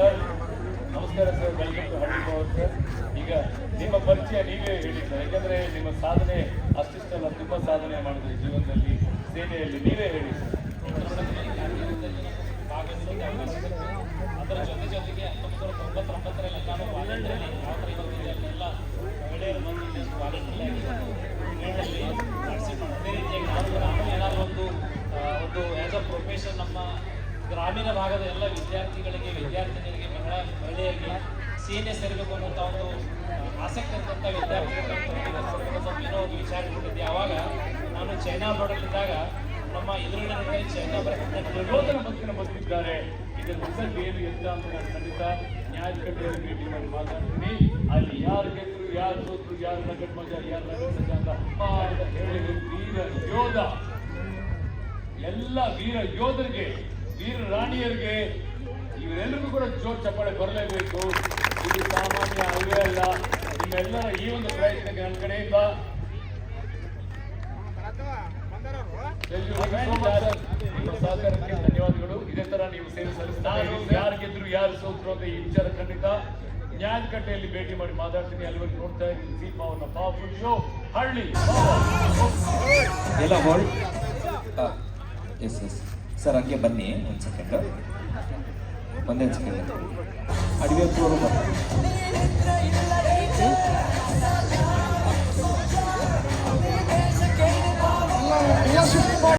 Sir, ನಮಸ್ಕಾರ sir welcome ಹಳ್ಳಿ sir ಈಗ ನಿಮ್ಮ ಪರಿಚಯ ನೀವೇ ಹೇಳಿ ಸರ್, ಯಾಕಂದರೆ ನಿಮ್ಮ ಸಾಧನೆ ಅಷ್ಟಿಷ್ಟಲ್ಲ, ತುಂಬ ಸಾಧನೆ ಮಾಡಿದ್ರೆ ಜೀವನದಲ್ಲಿ, ಸೇವೆಯಲ್ಲಿ ನೀವೇ ಹೇಳಿ ಸರ್. ಅದರ ಜೊತೆ ಜೊತೆಗೆ ಹತ್ತೊಂಬತ್ತು ತೊಂಬತ್ತೊಂಬತ್ತರಲ್ಲಿ ನಾನು ವಾಲಂಟಿಯಲ್ಲಿ ಯಾವ ಥರ ಎಲ್ಲ ಮಹಿಳೆಯರು ಬಂದು ವಾಲಂಟಿಯಲ್ಲಿ ಪಾರ್ಟಿಸಿಪೇಟ್ ಅದೇ ರೀತಿಯಾಗಿ ನಾವು ನಾನು ಏನಾದರೂ ಒಂದು ಒಂದು ಆ್ಯಸ್ ಅ ಪ್ರೊಫೆಷನ್ ನಮ್ಮ ಗ್ರಾಮೀಣ ಭಾಗದ ಎಲ್ಲ ವಿದ್ಯಾರ್ಥಿಗಳಿಗೆ ವಿದ್ಯಾರ್ಥಿನಿ ಸೇನೆ ಸೇರಬೇಕು ಅನ್ನೋಂಥ ಒಂದು ಆಸಕ್ತಿ ಇರ್ತಂಥ ವಿದ್ಯಾರ್ಥಿಗಳು ಏನೋ ಒಂದು ವಿಚಾರ ಇಟ್ಕೊಂಡಿದ್ದೆ ಆವಾಗ ನಾನು ಚೈನಾ ಬಾರ್ಡರ್ಲಿದ್ದಾಗ ನಮ್ಮ ಎದುರುಗಡೆ ಚೈನಾ ಯೋಧರ ಮಕ್ಕಳ ಬಂದಿದ್ದಾರೆ ಇದರ ರಿಸಲ್ಟ್ ಏನು ಎತ್ತ ಅಂತ ನಾನು ಖಂಡಿತ ನ್ಯಾಯಕಟ್ಟೆಯಲ್ಲಿ ಭೇಟಿ ಮಾಡಿ ಮಾತಾಡ್ತೀನಿ. ಅಲ್ಲಿ ಯಾರು ಗೆದ್ರು, ಯಾರು ಸೋತ್ರು, ಯಾರು ನಗಟ್ ಮಜ ಯಾರು ನಗಟ್ ಮಜ ವೀರ ಯೋಧ. ಎಲ್ಲ ವೀರ ಯೋಧರಿಗೆ, ವೀರ ರಾಣಿಯರಿಗೆ ಇವರೆಲ್ಲರಿಗೂ ಕೂಡ ಜೋರ್ ಚಪ್ಪಾಳೆ ಬರಲೇಬೇಕು ಇದು ಸಾಮಾನ್ಯ ಅಲ್ವೇ ಅಲ್ಲ ನಿಮ್ಮೆಲ್ಲರ ಈ ಒಂದು ಪ್ರಯತ್ನಕ್ಕೆ ನನ್ನ ಕಡೆಯಿಂದ ಸಹಕಾರಕ್ಕೆ ಧನ್ಯವಾದಗಳು. ಇದೇ ತರ ನೀವು ಸೇವೆ ಸಲ್ಲಿಸ್ತಾ. ಯಾರು ಗೆದ್ರು ಯಾರು ಸೋತ್ರು ಅಂತ ಈ ವಿಚಾರ ಖಂಡಿತ ನ್ಯಾಯಕಟ್ಟೆಯಲ್ಲಿ ಭೇಟಿ ಮಾಡಿ ಮಾತಾಡ್ತೀನಿ. ಅಲ್ಲಿವರೆಗೆ ನೋಡ್ತಾ ಇದ್ದೀನಿ. ದೀಪ ಅವರ ಪವರ್ಫುಲ್ ಶೋ ಹಳ್ಳಿ. ಎಲ್ಲ ಎಸ್ ಎಸ್ ಸರ್ ಹಂಗೆ ಬನ್ನಿ ಒಂದು ಸೆಕೆಂಡ್ ಒಂದೇ ಸೆಕೆಂಡ್ ಅಡುಗೆ ಹತ್ರ